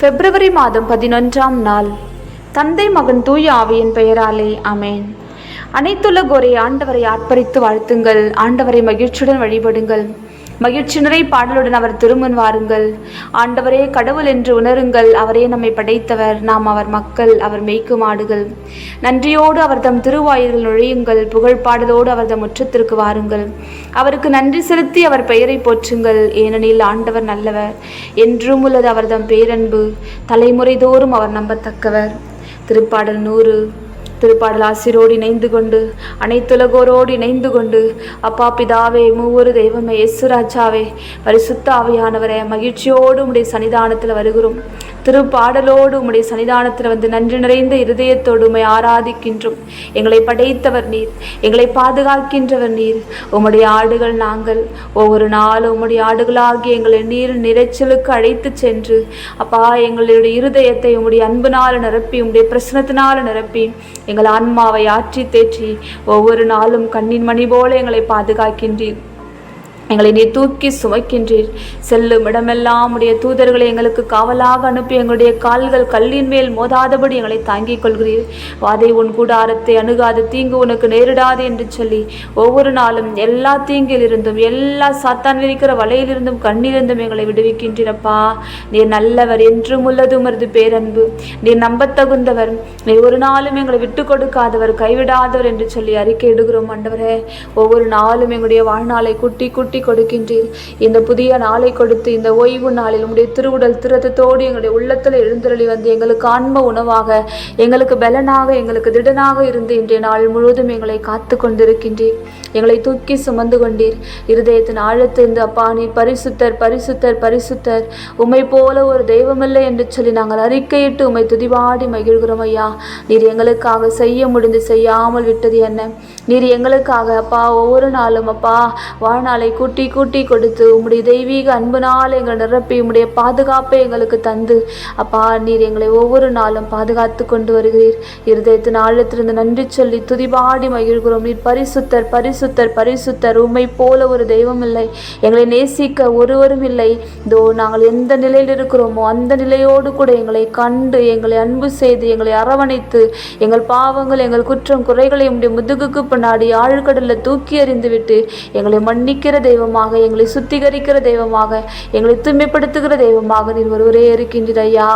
பிப்ரவரி மாதம் பதினொன்றாம் நாள். தந்தை மகன் தூய ஆவியின் பெயராலே அமேன் அனைத்துலகோரை ஆண்டவரை ஆர்ப்பரித்து வாழ்த்துங்கள். ஆண்டவரை மகிழ்ச்சியுடன் வழிபடுங்கள். மகிழ்ச்சி நிறை பாடலுடன் அவர் திருமன் வாருங்கள். ஆண்டவரே கடவுள் என்று உணருங்கள். அவரே நம்மை படைத்தவர். நாம் அவர் மக்கள் அவர் மேய்க்கும் ஆடுகள். நன்றியோடு அவர் தம் திருவாயில்கள் நுழையுங்கள். புகழ் பாடலோடு அவர் தம் முற்றத்திற்கு வாருங்கள். அவருக்கு நன்றி செலுத்தி அவர் பெயரை போற்றுங்கள். ஏனெனில் ஆண்டவர் நல்லவர். என்றும் உள்ளது அவர் தம் பேரன்பு. தலைமுறை தோறும் அவர் நம்பத்தக்கவர். திருப்பாடல் நூறு. திருப்பாடலாசிரோடு இணைந்து கொண்டு அனைத்துலகோரோடு இணைந்து கொண்டு அப்பா பிதாவே மூவொரு தெய்வமே எஸ்ஸுராஜாவே பரிசுத்த ஆவியானவரே மகிழ்ச்சியோடு உடைய சன்னிதானத்தில் வருகிறோம். திருப்பாடலோடு உம்முடைய சன்னிதானத்தில் வந்து நன்றி நிறைந்த இருதயத்தோடு உம்மை ஆராதிக்கின்றோம். எங்களை படைத்தவர் நீர் எங்களை பாதுகாக்கின்றவர் நீர். உம்முடைய ஆடுகள் நாங்கள் ஒவ்வொரு நாளும் உம்முடைய ஆடுகளாகி எங்களை நீர் நிறைச்சலுக்கு அழைத்து சென்று அப்பா எங்களுடைய இருதயத்தை உம்முடைய அன்பினால் நிரப்பி உம்முடைய பிரசனத்தினால் நிரப்பி எங்கள் ஆன்மாவை ஆற்றி தேற்றி ஒவ்வொரு நாளும் கண்ணின் மணி போல எங்களை பாதுகாக்கின்றீர். எங்களை நீ தூக்கி சுமைக்கின்றீர். செல்லும் இடமெல்லாம் உடைய தூதர்களை எங்களுக்கு காவலாக அனுப்பி எங்களுடைய கால்கள் கல்லின் மேல் மோதாதபடி எங்களை தாங்கிக் கொள்கிறீர். வாதை உன் கூடாரத்தை அணுகாது தீங்கு உனக்கு நேரிடாது என்று சொல்லி ஒவ்வொரு நாளும் எல்லா தீங்கிலிருந்தும் எல்லா சாத்தான் இருக்கிற வலையிலிருந்தும் கண்ணிலிருந்தும் எங்களை விடுவிக்கின்றீரப்பா நீர் நல்லவர் என்றும் உள்ளது உமது பேரன்பு. நீர் நம்பத்தகுந்தவர். நீர் ஒரு நாளும் எங்களை விட்டு கொடுக்காதவர் கைவிடாதவர் என்று சொல்லி அறிக்கை இடுகிறோம் ஆண்டவரே. ஒவ்வொரு நாளும் எங்களுடைய வாழ்நாளை குட்டி குட்டி கொடுக்கின்றீர். இந்த புதிய நாளை கொடுத்து இந்த ஓய்வு நாளில் உங்களுடைய திருவுடல் திருத்தத்தோடு எங்களுடைய உள்ளத்தில் எழுந்தருளி வந்து எங்களுக்கு ஆன்ம உணவாக எங்களுக்கு பலனாக எங்களுக்கு திடனாக இருந்து இன்றைய நாள் முழுவதும் எங்களை காத்து கொண்டிருக்கின்றீர். எங்களை தூக்கி சுமந்து கொண்டீர். இருதயத்தின் ஆழத்திருந்து அப்பா நீர் பரிசுத்தர் பரிசுத்தர் பரிசுத்தர். உமை போல ஒரு தெய்வமில்லை என்று சொல்லி நாங்கள் அறிக்கையிட்டு உமை துதிவாடி மகிழ்கிறோம் ஐயா. நீர் எங்களுக்காக செய்ய முடிந்து செய்யாமல் விட்டது என்ன? நீர் எங்களுக்காக அப்பா ஒவ்வொரு நாளும் அப்பா வாழ்நாளை கூட கூட்டி கூட்டி கொடுத்து உம்முடைய தெய்வீக அன்புனால் எங்களை நிரப்பி உம்முடைய பாதுகாப்பை எங்களுக்கு தந்து. அப்பா நீர் எங்களை ஒவ்வொரு நாளும் பாதுகாத்து கொண்டு வருகிறீர். இருதயத்தின் ஆழத்திலிருந்து நன்றி சொல்லி துதிபாடி மகிழ்கிறோம். நீர் பரிசுத்தர் பரிசுத்தர் பரிசுத்தர். உம்மை போல ஒரு தெய்வம் இல்லை. எங்களை நேசிக்க ஒருவரும் இல்லை. இதோ நாங்கள் எந்த நிலையில் இருக்கிறோமோ அந்த நிலையோடு கூட எங்களை கண்டு எங்களை அன்பு செய்து எங்களை அரவணைத்து எங்கள் பாவங்கள் எங்கள் குற்றம் குறைகளை உம்முடைய முதுகுக்கு பின்னாடி ஆழ்கடலில் தூக்கி எறிந்துவிட்டு எங்களை மன்னிக்கிற தெய்வமாக எங்களை சுத்திகரிக்கிற தெய்வமாக எங்களை தூய்மைப்படுத்துகிற தெய்வமாக நீர் ஒருவரே இருக்கின்றீர் ஐயா.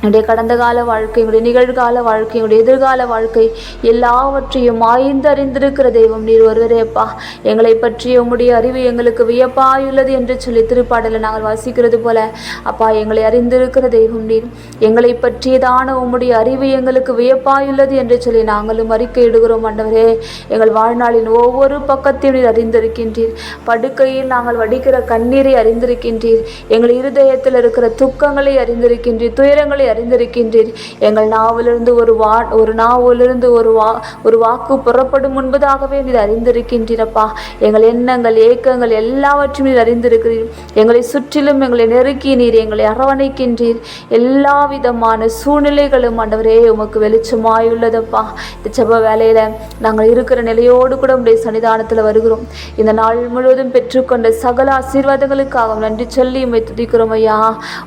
என்னுடைய கடந்த கால வாழ்க்கை என்னுடைய நிகழ்கால வாழ்க்கை என்னுடைய எதிர்கால வாழ்க்கை எல்லாவற்றையும் ஆய்ந்து அறிந்திருக்கிற தெய்வம் நீர் ஒருவரேப்பா எங்களை பற்றிய உம்முடைய அறிவு எங்களுக்கு வியப்பாயுள்ளது என்று சொல்லி திருப்பாடலை நாங்கள் வாசிக்கிறது போல அப்பா எங்களை அறிந்திருக்கிற தெய்வம் நீர். எங்களை பற்றியதான உம்முடைய அறிவு எங்களுக்கு வியப்பாயுள்ளது என்று சொல்லி நாங்களும் அறிக்கையிடுகிறோம் ஆண்டவரே. எங்கள் வாழ்நாளின் ஒவ்வொரு பக்கத்தையும் நீர் அறிந்திருக்கின்றீர். படுக்கையில் நாங்கள் வடிக்கிற கண்ணீரை அறிந்திருக்கின்றீர். எங்கள் இருதயத்தில் இருக்கிற துக்கங்களை அறிந்திருக்கின்றீர். துயரங்களை அறிந்திருக்கின்றீர். எங்கள் நாவிலிருந்து ஒரு வா ஒரு நாவிலிருந்து ஒரு வா ஒரு வாக்கு புறப்படும் முன்பதாகவே நீர் அறிந்திருக்கின்றீரப்பா. எங்கள் எண்ணங்கள் ஏக்கங்கள் எல்லாவற்றையும் நீர் அறிந்திருக்கிறீர். எங்களை சுற்றிலும் எங்களை நெருக்கி நீர் எங்களை அரவணைக்கின்றீர். எல்லா விதமான சூழ்நிலைகளும் ஆண்டவரே உமக்கு வெளிச்சமாயுள்ளதப்பா. இந்த செவ்வ வேலையில் நாங்கள் இருக்கிற நிலையோடு கூட உடைய சன்னிதானத்தில் வருகிறோம். இந்த நாள் முழுவதும் பெற்றுக்கொண்ட சகல ஆசீர்வாதங்களுக்காக நன்றி சொல்லி உம்மை துதிக்கிறோம் ஐயா.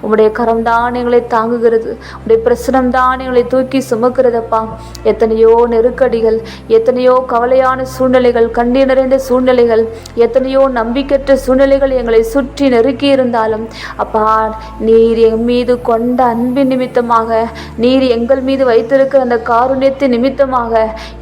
உம்முடைய கரம்தான் எங்களை தாங்குகிறது. உடைய பிரசனம் தான் எங்களை தூக்கி சுமக்கிறதப்பா. எத்தனையோ நெருக்கடிகள் எத்தனையோ கவலையான சூழ்நிலைகள் கண்ணீர் நிறைந்த சூழ்நிலைகள் எத்தனையோ நம்பிக்கற்ற சூழ்நிலைகள் எங்களை சுற்றி நெருக்கி இருந்தாலும் அப்பா நீர் என் மீது கொண்ட அன்பின் நிமித்தமாக நீர் எங்கள் மீது வைத்திருக்கிற அந்த காருண்யத்தின் நிமித்தமாக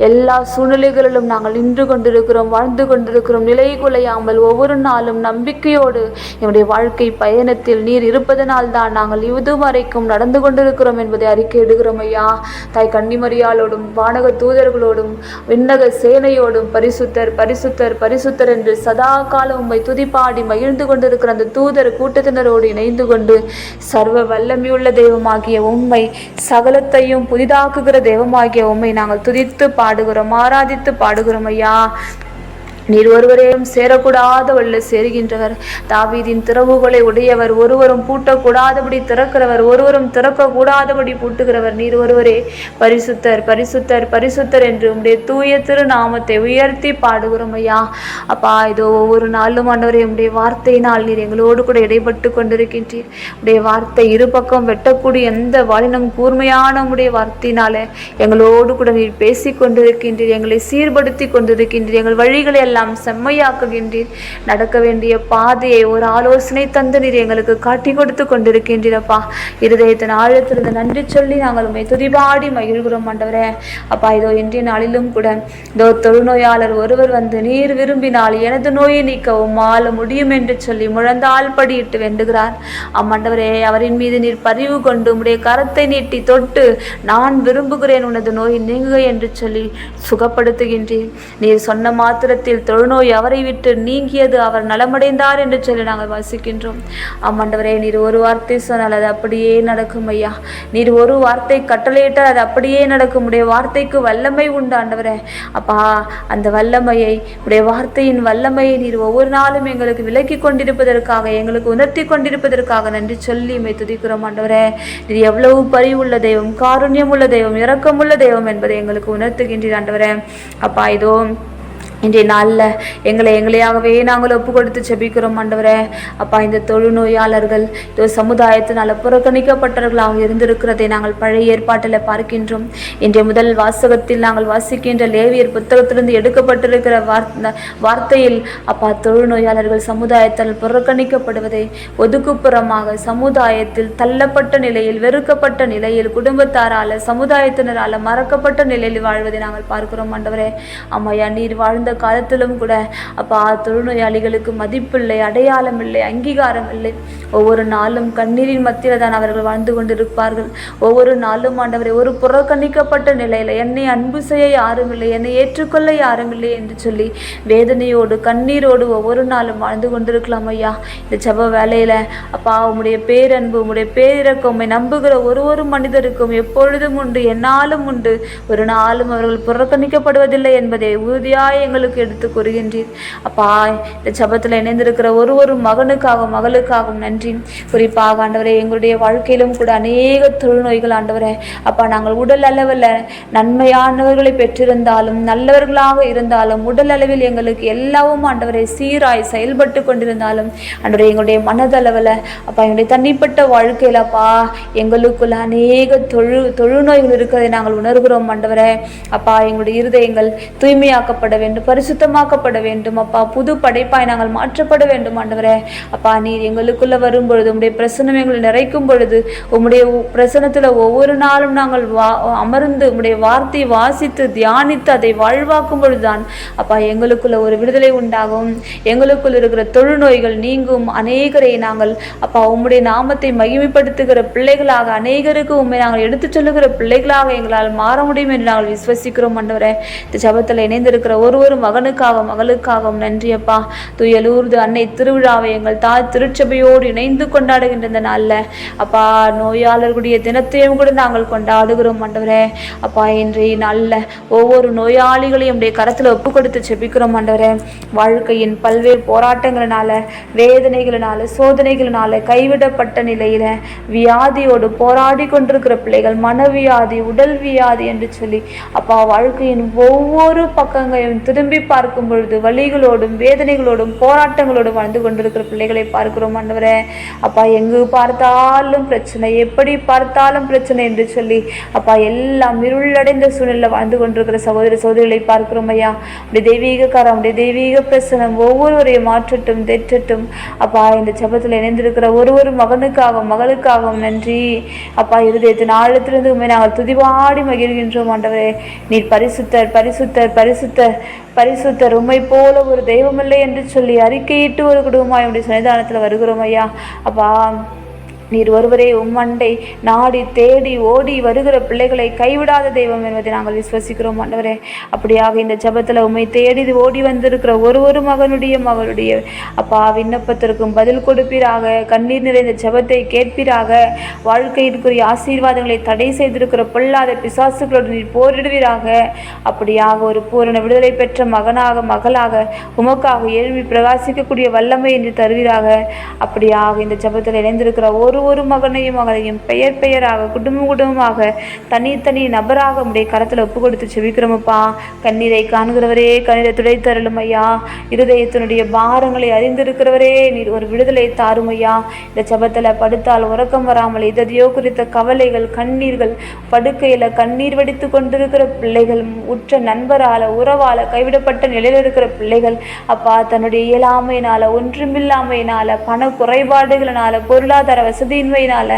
எல்லா சூழ்நிலைகளிலும் நாங்கள் நின்று கொண்டிருக்கிறோம் வாழ்ந்து கொண்டிருக்கிறோம் நிலை குலையாமல் ஒவ்வொரு நாளும் நம்பிக்கையோடு என்னுடைய வாழ்க்கை பயணத்தில் நீர் இருப்பதனால் தான் நாங்கள் இதுவரைக்கும் நடந்து கொண்டிருக்கிறோம் என்பதை அறிக்கை இடுகிறோம் ஐயா. தாய் கன்னிமரியாலோடும் வானக தூதர்களோடும் விண்ணக சேனையோடும் பரிசுத்தர் பரிசுத்தர் பரிசுத்தர் என்று சதா காலம் உம்மை துதிப்பாடி மகிழ்ந்து கொண்டிருக்கிற அந்த தூதர் கூட்டத்தினரோடு இணைந்து கொண்டு சர்வ வல்லமையுள்ள தெய்வமாகிய உண்மை சகலத்தையும் புதிதாக்குகிற தெய்வமாகிய உம்மை நாங்கள் துதித்து பாடுகிறோம் ஆராதித்து பாடுகிறோம் ஐயா. நீர் ஒருவரையும் சேரக்கூடாத உள்ள சேருகின்றவர். தாவீதின் திறவுகளை உடையவர் ஒருவரும் பூட்டக்கூடாதபடி திறக்கிறவர் ஒருவரும் திறக்கக்கூடாதபடி பூட்டுகிறவர். நீர் ஒருவரே பரிசுத்தர் பரிசுத்தர் பரிசுத்தர் என்று உம்முடைய தூய திருநாமத்தை உயர்த்தி பாடுகிறோம் ஐயா. அப்பா இதோ ஒவ்வொரு நாளும் ஆண்டவரே உடைய வார்த்தையினால் நீர் எங்களோடு கூட இடைப்பட்டு கொண்டிருக்கின்றீர். உடைய வார்த்தை இரு பக்கம் வெட்டக்கூடிய எந்த வாலினம் கூர்மையான உடைய வார்த்தையினால எங்களோடு கூட நீர் பேசி கொண்டிருக்கின்றீர். எங்களை சீர்படுத்தி கொண்டிருக்கின்றீர். எங்கள் வழிகளை எல்லாம் செம்மையாக்குகின்றீர். நடக்க வேண்டிய பாதையை ஒரு ஆலோசனை தந்து நீர் எங்களுக்கு காட்டி கொடுத்து கொண்டிருக்கின்றீரப்பா. இருதயத்தின் ஆழத்திலிருந்து நன்றி சொல்லி நாங்கள் உண்மை துதிபாடி மகிழ்கிறோம் ஆண்டவரே. அப்பா இதோ இன்றைய நாளிலும் கூட இதோ தொழுநோயாளர் ஒருவர் வந்து நீர் விரும்பினால் எனது நோயை நீக்கவும் ஆள முடியும் என்று சொல்லி முழந்தால் படியிட்டு வேண்டுகிறார். அம்மாண்டவரே அவரின் மீது நீர் பரிவு கொண்டு உடைய கரத்தை நீட்டி தொட்டு நான் விரும்புகிறேன் உனது நோய் நீங்குக என்று சொல்லி சுகப்படுத்துகின்றேன் நீர் சொன்ன மாத்திரத்தில் தொழுநோய் அவரை விட்டு நீங்கியது அவர் நலமடைந்தார் என்று சொல்லி நாங்கள் வாசிக்கின்றோம். ஆமாண்டவரே நீர் ஒரு வார்த்தை சொன்னால் அது அப்படியே நடக்கும் ஐயா. நீர் ஒரு வார்த்தை கட்டளையிட்டால் அது அப்படியே நடக்கும். உடைய வார்த்தைக்கு வல்லமை உண்டு ஆண்டவரே. அப்பா அந்த வல்லமையை உடைய வார்த்தையின் வல்லமையை நீர் ஒவ்வொரு நாளும் எங்களுக்கு விலக்கி கொண்டிருப்பதற்காக எங்களுக்கு உணர்த்தி கொண்டிருப்பதற்காக நன்றி சொல்லி மை துதிக்கிறோம் ஆண்டவரே. நீர் எவ்வளவு பரிவுள்ள தெய்வம் காருண்யம் உள்ள தெய்வம் இரக்கமுள்ள தெய்வம் என்பதை எங்களுக்கு உணர்த்துகின்றீர் ஆண்டவரே. அப்பா இதோ இன்றைய நாளில் எங்களை எங்களையாகவே நாங்கள் ஒப்பு கொடுத்து செபிக்கிறோம் ஆண்டவரே. அப்பா இந்த தொழுநோயாளர்கள் இந்த சமுதாயத்தினால் புறக்கணிக்கப்பட்டவர்களாக இருந்திருக்கிறதை நாங்கள் பழைய ஏற்பாட்டில் பார்க்கின்றோம். இன்றைய முதல் வாசகத்தில் நாங்கள் வாசிக்கின்ற லேவியர் புத்தகத்திலிருந்து எடுக்கப்பட்டிருக்கிற வார்த்தை வார்த்தையில் அப்பா தொழுநோயாளர்கள் சமுதாயத்தால் புறக்கணிக்கப்படுவதை ஒதுக்குப்புறமாக சமுதாயத்தில் தள்ளப்பட்ட நிலையில் வெறுக்கப்பட்ட நிலையில் குடும்பத்தாரால் சமுதாயத்தினரால் மறக்கப்பட்ட நிலையில் வாழ்வதை நாங்கள் பார்க்கிறோம் ஆண்டவரே. அம்மையா நீர் வாழ்ந்த காலத்திலும் கூட அப்பா தொழுநோயாளிகளுக்கு மதிப்பில்லை அடையாளம் இல்லை அங்கீகாரம் இல்லை ஒவ்வொரு நாளும் கண்ணீரின் மத்தியில் தான் அவர்கள் வாழ்ந்து கொண்டிருப்பார்கள். ஒவ்வொரு நாளும் ஆண்டவரை ஒரு புறக்கணிக்கப்பட்ட நிலையில் என்னை அன்பு செய்ய யாரும் இல்லை என்னை ஏற்றுக்கொள்ள யாரும் இல்லை என்று சொல்லி வேதனையோடு கண்ணீரோடு ஒவ்வொரு நாளும் வாழ்ந்து கொண்டிருக்கலாம் ஐயா இந்த ஜெப வேலையில் அப்பா உம்முடைய பேரன்பு உங்களுடைய பேரிறக்கம் நம்புகிற ஒரு ஒரு மனிதருக்கும் எப்பொழுதும் உண்டு என்னாலும் உண்டு. ஒரு நாளும் அவர்கள் புறக்கணிக்கப்படுவதில்லை என்பதை உறுதியாய் எங்களுக்கு எடுத்து கூறுகின்றீர். அப்பா இந்த ஜபத்தில் இணைந்திருக்கிற ஒரு ஒரு மகனுக்காகவும் மகளுக்காகவும் நன்றி. குறிப்பாக ஆண்டவரே எங்களுடைய வாழ்க்கையிலும் கூட அநேக தொழுநோய்கள் ஆண்டவரே. அப்பா நாங்கள் உடல் அளவில் நன்மையானவர்களை பெற்றிருந்தாலும் நல்லவர்களாக இருந்தாலும் உடல் அளவில் எங்களுக்கு எல்லாவும் ஆண்டவரை சீராய் செயல்பட்டு கொண்டிருந்தாலும் ஆண்டவரே எங்களுடைய மனதளவில் அப்பா எங்களுடைய தனிப்பட்ட வாழ்க்கையில் அப்பா எங்களுக்குள்ள அநேக தொழு தொழுநோய்கள் இருக்கிறதை நாங்கள் உணர்கிறோம் ஆண்டவரே. அப்பா எங்களுடைய இருதயங்கள் தூய்மையாக்கப்பட வேண்டும். பரிசுத்தமாக்கப்பட வேண்டும். அப்பா புது படைப்பாய் நாங்கள் மாற்றப்பட வேண்டும் ஆண்டவரே. அப்பா நீர் எங்களுக்குள்ள வரும் பொழுது உம்முடைய பிரசனம் எங்களை நிறைக்கும் பொழுது உம்முடைய பிரசனத்தில் ஒவ்வொரு நாளும் நாங்கள் வா அமர்ந்து உம்முடைய வார்த்தையை வாசித்து தியானித்து அதை வாழ்வாக்கும் பொழுதுதான் அப்பா எங்களுக்குள்ள ஒரு விடுதலை உண்டாகும். எங்களுக்குள் இருக்கிற தொழுநோய்கள் நீங்கும். அநேகரை நாங்கள் அப்பா உம்முடைய நாமத்தை மகிமைப்படுத்துகிற பிள்ளைகளாக அநேகருக்கு உண்மை நாங்கள் எடுத்துச் சொல்லுகிற பிள்ளைகளாக எங்களால் மாற முடியும் என்று நாங்கள் விசுவசிக்கிறோம் ஆண்டவரே. இந்த ஜபத்தில் இணைந்திருக்கிற ஒரு ஒரு மகனுக்காக மகளுக்காகவும் நன்றி அப்பா துயலூர்து அன்னை திருவிழாவை எங்கள் தாய் திருச்சபையோடு இணைந்து கொண்டாடுகின்ற இந்த நாளில் அப்பா நோயாளர்களுடைய தினத்தையும் கூட நாங்கள் கொண்டாடுகிறோம் ஆண்டவரே. அப்பா இன்றைய நாளில் ஒவ்வொரு நோயாளிகளையும் உடைய கரத்தில் ஒப்பு கொடுத்து செபிக்கிறோம் ஆண்டவரே. வாழ்க்கையின் பல்வேறு போராட்டங்களினால வேதனைகளினால சோதனைகளினால கைவிடப்பட்ட நிலையில வியாதியோடு போராடி கொண்டிருக்கிற பிள்ளைகள் மனவியாதி உடல் வியாதி என்று சொல்லி அப்பா வாழ்க்கையின் ஒவ்வொரு பக்கங்களையும் திரும்பி பார்க்கும் பொழுது வழிகளோடும் வேதனைகளோடும் போராட்டங்களோடும் வாழ்ந்து கொண்டிருக்கிற பிள்ளைகளை பார்க்கிறோம் ஆண்டவரே. அப்பா எங்கு பார்த்தாலும் பிரச்சனை எப்படி பார்த்தாலும் பிரச்சனை என்று சொல்லி அப்பா எல்லாம் இருளடைந்த சூழ்நிலை வாழ்ந்து கொண்டிருக்கிற சகோதர சகோதரிகளை பார்க்கிறோம் ஐயா. அப்படி தெய்வீக காரம் அப்படி தெய்வீக பிரசனம் ஒவ்வொருவரையும் மாற்றட்டும் தெற்றட்டும். அப்பா இந்த ஜபத்தில் இணைந்திருக்கிற ஒரு ஒரு மகனுக்காகவும் மகளுக்காகவும் நன்றி. அப்பா இருதயத்தின் ஆழத்திலிருந்து உண்மை நாங்கள் துதிவாடி மகிழ்கின்றோம் ஆண்டவரே. நீர் பரிசுத்தர் பரிசுத்தர் பரிசுத்தர். பரிசுத்தர் உண்மை போல ஒரு தெய்வமில்லை என்று சொல்லி அறிக்கையிட்டு ஒரு குடும்பமாக உடைய சன்னிதானத்தில் வருகிறோம் ஐயா. அப்பா நீர் ஒருவரே உம்மண்டை நாடி தேடி ஓடி வருகிற பிள்ளைகளை கைவிடாத தெய்வம் என்பதை நாங்கள் விசுவசிக்கிறோம் ஆண்டவரே. அப்படியாக இந்த ஜபத்தில் உம்மை தேடி ஓடி வந்திருக்கிற ஒரு ஒரு மகனுடைய மகளுடைய அப்பா விண்ணப்பத்திற்கும் பதில் கொடுப்பீராக கண்ணீர் நிறைந்த ஜபத்தை கேட்பீராக வாழ்க்கையிற்குரிய ஆசீர்வாதங்களை தடை செய்திருக்கிற பொல்லாத பிசாசுகளோடு நீர் போரிடுவீராக. அப்படியாக ஒரு பூரண விடுதலை பெற்ற மகனாக மகளாக உமக்காக எழுவி பிரகாசிக்கக்கூடிய வல்லமை என்று தருவீராக. அப்படியாக இந்த ஜபத்தில் இணைந்திருக்கிற ஒரு ஒரு மகனையும் மகளையும் பெயர் பெயராக குடும்பம் குடும்பமாக தனித்தனி நபராக உடைய கரத்தில் ஒப்பு கொடுத்து செவிக்கிறோமப்பா கண்ணீரை காண்கிறவரே கண்ணீரை துடைத்தருளும் ஐயா. இருதயத்தினுடைய பாரங்களை அறிந்திருக்கிறவரே நீர் ஒரு விடுதலை தாரும் ஐயா. இந்த ஜெபத்தில் படுத்தால் உறக்கம் வராமல் எதையோ குறித்த கவலைகள் கண்ணீர்கள் படுக்கையில் கண்ணீர் வடித்து கொண்டிருக்கிற பிள்ளைகள் உற்ற நண்பரால உறவால கைவிடப்பட்ட நிலையில் இருக்கிற பிள்ளைகள் அப்பா தன்னுடைய இயலாமையினால ஒன்றுமில்லாமையினால பண குறைபாடுகளினால பொருளாதார வசதியின்மையினால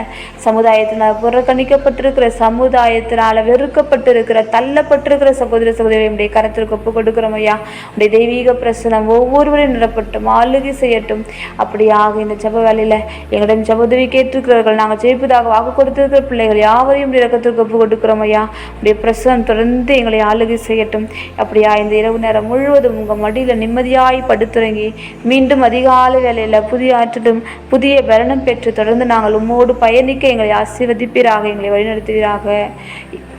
சமுதாயத்தினால் புறக்கணிக்கப்பட்டிருக்கிற சமுதாயத்தினால வெறுக்கப்பட்டிருக்கிற தள்ளப்பட்டிருக்கிற சகோதர சகோதரியுடைய கரத்திற்கு ஒப்பு கொடுக்கிறோம் ஐயா. உடைய தெய்வீக பிரசனம் ஒவ்வொருவரையும் நிரப்பட்டும் ஆளுகை செய்யட்டும். அப்படியாக இந்த ஜப வேலையில் எங்களிடம் ஜெபோதவி கேட்டிருக்கிறவர்கள் நாங்கள் ஜெயிப்பதாக வாக்கு கொடுத்திருக்கிற பிள்ளைகள் யாவரையும் இறக்கத்திற்கு ஒப்பு கொடுக்கிறோம் ஐயா. உடைய பிரசனம் தொடர்ந்து எங்களை ஆளுகை செய்யட்டும். அப்படியா இந்த இரவு நேரம் முழுவதும் உங்கள் மடியில் நிம்மதியாய் படுத்துறங்கி மீண்டும் அதிகாலை வேலையில் புதிய ஆற்றலும் புதிய பலனும் பெற்று தொடர்ந்து நான் நாங்கள் உம்மோடு பயணிக்க எங்களை ஆசீர்வதிப்பீராக எங்களை வழிநடத்துவீராக.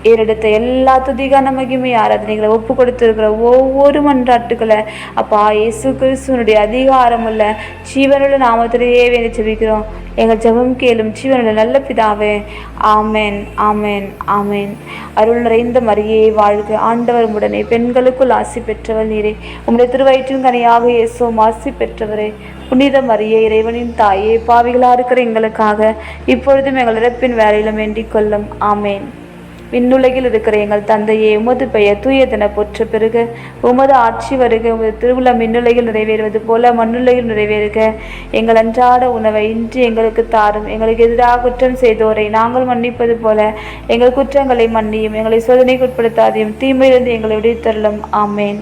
ஏறெடுத்த எல்லா துதிகான மகிமை ஆராதனைகளை ஒப்பு கொடுத்துருக்கிற ஒவ்வொரு மன்றாட்டுக்களை அப்பா இயேசு கிறிஸ்துவனுடைய அதிகாரமுள்ள ஜீவனுள்ள நாமத்திலேயே வேண்டி ஜெபிக்கிறோம். எங்கள் ஜெபம் கேளும் ஜீவனுள்ள நல்ல பிதாவே ஆமென் ஆமென் ஆமென். அருள் நிறைந்த மரியே வாழ்க ஆண்டவர் உடனே பெண்களுக்குள் ஆசி பெற்றவர் நீரே. உம்முடைய திருவயிற்றின் கனியாக இயேசுவும் ஆசி பெற்றவரே. புனித மரியே இறைவனின் தாயே பாவிகளாக இருக்கிற எங்களுக்காக இப்பொழுதும் எங்கள் இறப்பின் வேலையிலும் வேண்டிக் கொள்ளும். ஆமேன். விண்ணுலகில் இருக்கிற எங்கள் தந்தையே உமது பெயர் தூயதென போற்ற பெருக. உமது ஆட்சி வருக உமது திருவிழா மின்னுலகில் நிறைவேறுவது போல மண்ணுலகில் நிறைவேறுக. எங்கள் அன்றாட உணவை இன்று எங்களுக்கு தாரும். எங்களுக்கு எதிராக குற்றம் செய்தோரை நாங்கள் மன்னிப்பது போல எங்கள் குற்றங்களை மன்னியும். எங்களை சோதனைக்கு உட்படுத்தாதையும் தீமையிலிருந்து எங்களை விடுத்தருளும் ஆமேன்.